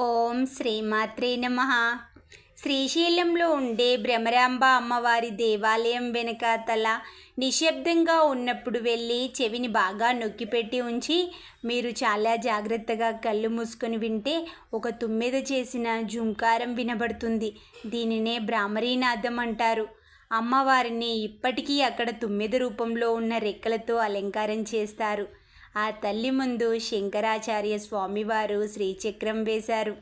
ఓం శ్రీమాత్రే నమ. శ్రీశైలంలో ఉండే భ్రమరాంబ అమ్మవారి దేవాలయం వెనుక తల నిశ్శబ్దంగా ఉన్నప్పుడు వెళ్ళి చెవిని బాగా నొక్కిపెట్టి ఉంచి మీరు చాలా జాగ్రత్తగా కళ్ళు మూసుకొని వింటే ఒక తుమ్మెద చేసిన జుంకారం వినబడుతుంది. దీనినే భ్రామరీనాథం అంటారు. అమ్మవారిని ఇప్పటికీ అక్కడ తుమ్మెద రూపంలో ఉన్న రెక్కలతో అలంకారం చేస్తారు. ఆ తల్లి ముందు శంకరాచార్య స్వామివారు శ్రీచక్రం వేశారు.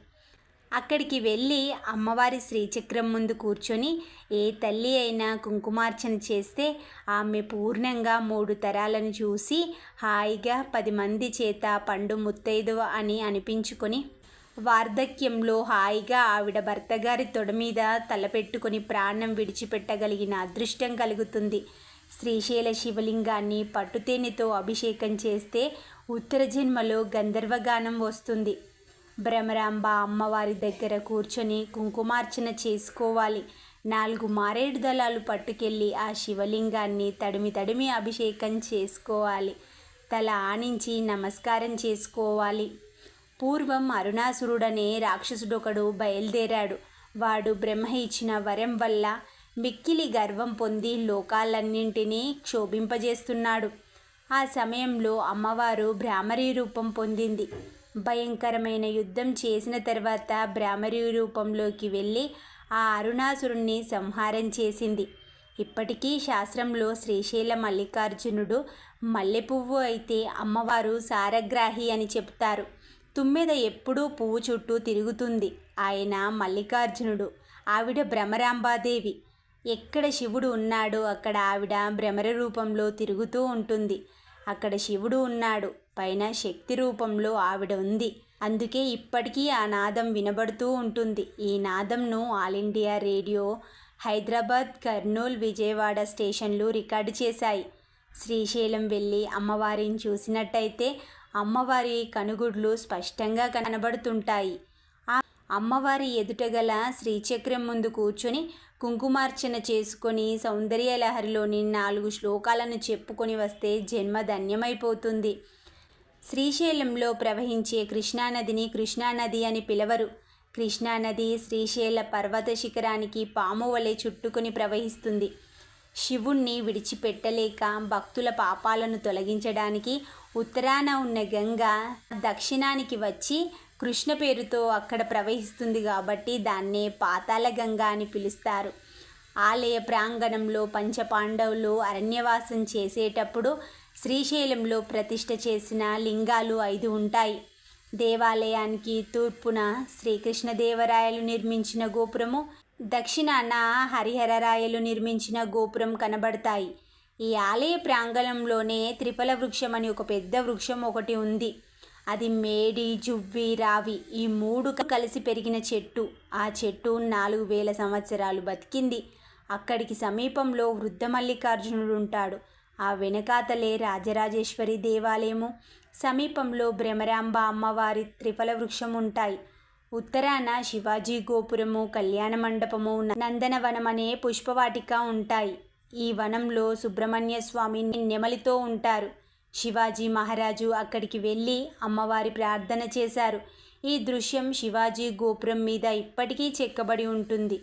అక్కడికి వెళ్ళి అమ్మవారి శ్రీచక్రం ముందు కూర్చొని ఏ తల్లి అయినా కుంకుమార్చన చేస్తే ఆమె పూర్ణంగా మూడు తరాలను చూసి హాయిగా పది మంది చేత పండు ముత్తైదువ అని అనిపించుకొని వార్ధక్యంలో హాయిగా ఆవిడ భర్తగారి తొడ మీద తలపెట్టుకొని ప్రాణం విడిచిపెట్టగలిగిన అదృష్టం కలుగుతుంది. శ్రీశైల శివలింగాన్ని పట్టుతేనెతో అభిషేకం చేస్తే ఉత్తర జన్మలో గంధర్వగానం వస్తుంది. భ్రమరాంబ అమ్మవారి దగ్గర కూర్చొని కుంకుమార్చన చేసుకోవాలి. నాలుగు మారేడు దళాలు పట్టుకెళ్ళి ఆ శివలింగాన్ని తడిమి తడిమి అభిషేకం చేసుకోవాలి. తల ఆనించి నమస్కారం చేసుకోవాలి. పూర్వం అరుణాసురుడనే రాక్షసుడొకడు బయలుదేరాడు. వాడు బ్రహ్మ ఇచ్చిన వరం వల్ల మిక్కిలి గర్వం పొంది లోకాలన్నింటినీ క్షోభింపజేస్తున్నాడు. ఆ సమయంలో అమ్మవారు భ్రామరీ రూపం పొందింది. భయంకరమైన యుద్ధం చేసిన తర్వాత భ్రామరీ రూపంలోకి వెళ్ళి ఆ అరుణాసురుణ్ణి సంహారం చేసింది. ఇప్పటికీ శాస్త్రంలో శ్రీశైల మల్లికార్జునుడు మల్లెపువ్వు అయితే అమ్మవారు సారగ్రాహి అని చెప్తారు. తుమ్మెద ఎప్పుడూ పువ్వు చుట్టూ తిరుగుతుంది. ఆయన మల్లికార్జునుడు. ఆవిడ భ్రమరాంబాదేవి. ఎక్కడ శివుడు ఉన్నాడో అక్కడ ఆవిడ భ్రమర రూపంలో తిరుగుతూ ఉంటుంది. అక్కడ శివుడు ఉన్నాడు. పైన శక్తి రూపంలో ఆవిడ ఉంది. అందుకే ఇప్పటికీ ఆ నాదం వినబడుతూ ఉంటుంది. ఈ నాదంను all India radio Hyderabad Kurnool Vijayawada స్టేషన్లు రికార్డు చేశాయి. శ్రీశైలం వెళ్ళి అమ్మవారిని చూసినట్టయితే అమ్మవారి కనుగుడ్లు స్పష్టంగా కనబడుతుంటాయి. అమ్మవారి ఎదుటగల శ్రీచక్రం ముందు కూర్చొని కుంకుమార్చన చేసుకొని సౌందర్య లహరిలోని నాలుగు శ్లోకాలను చెప్పుకొని వస్తే జన్మ ధన్యమైపోతుంది. శ్రీశైలంలో ప్రవహించే కృష్ణానదిని కృష్ణానది అని పిలవరు. కృష్ణానది శ్రీశైల పర్వత శిఖరానికి పాము వలె చుట్టుకొని ప్రవహిస్తుంది. శివుణ్ణి విడిచిపెట్టలేక భక్తుల పాపాలను తొలగించడానికి ఉత్తరాన ఉన్న గంగ దక్షిణానికి వచ్చి కృష్ణ పేరుతో అక్కడ ప్రవహిస్తుంది కాబట్టి దాన్నే పాతాళ గంగ అని పిలుస్తారు. ఆలయ ప్రాంగణంలో పంచపాండవులు అరణ్యవాసం చేసేటప్పుడు శ్రీశైలంలో ప్రతిష్ఠ చేసిన లింగాలు ఐదు ఉంటాయి. దేవాలయానికి తూర్పున శ్రీకృష్ణదేవరాయలు నిర్మించిన గోపురము దక్షిణాన హరిహరరాయలు నిర్మించిన గోపురం కనబడతాయి. ఈ ఆలయ ప్రాంగణంలోనే త్రిఫల వృక్షం అని ఒక పెద్ద వృక్షం ఒకటి ఉంది. అది మేడి జువ్వి రావి ఈ మూడు కలిసి పెరిగిన చెట్టు. ఆ చెట్టు నాలుగు వేల సంవత్సరాలు బతికింది. అక్కడికి సమీపంలో వృద్ధ మల్లికార్జునుడు ఉంటాడు. ఆ వెనకాతలే రాజరాజేశ్వరి దేవాలయము. సమీపంలో భ్రమరాంబ అమ్మవారి త్రిఫల వృక్షం ఉంటాయి. ఉత్తరాన శివాజీ గోపురము కళ్యాణ మండపము నందనవనం అనే పుష్పవాటిక ఉంటాయి. ఈ వనంలో సుబ్రహ్మణ్య స్వామి నెమలితో ఉంటారు. శివాజీ మహారాజు అక్కడికి వెళ్ళి అమ్మవారి ప్రార్థన చేశారు. ఈ దృశ్యం శివాజీ గోపురం మీద ఇప్పటికీ చెక్కబడి ఉంటుంది.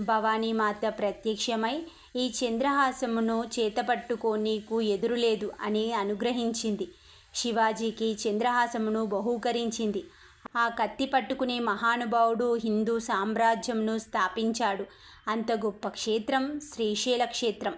భవానీమాత ప్రత్యక్షమై ఈ చంద్రహాసమును చేతపట్టుకో నీకు ఎదురులేదు అని అనుగ్రహించింది. శివాజీకి చంద్రహాసమును బహూకరించింది. ఆ కత్తి పట్టుకునే మహానుభావుడు హిందూ సామ్రాజ్యంను స్థాపించాడు. అంత గొప్ప క్షేత్రం శ్రీశైల క్షేత్రం.